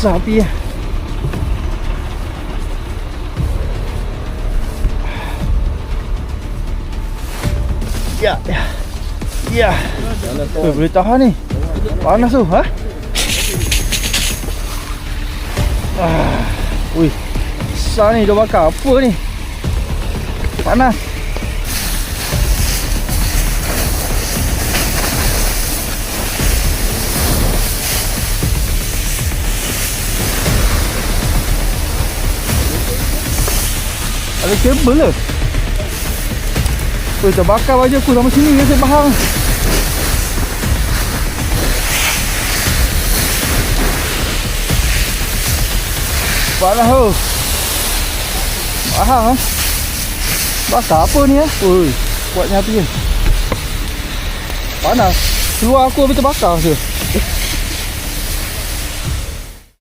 Besar api ya. Ya, ya. Ya. Eh, boleh tahan ni. Panas tu, ha? Ah. Ui. Besar ni dah bakar apa ni? Panas. Ada kabel ke? Oi, terbakar baju aku sama sini rasa bahang. Panas tu. Bahang ah. Bakar apa ni eh? Oi, kuatnya api ni. Panas. Keluar aku habis terbakar tu.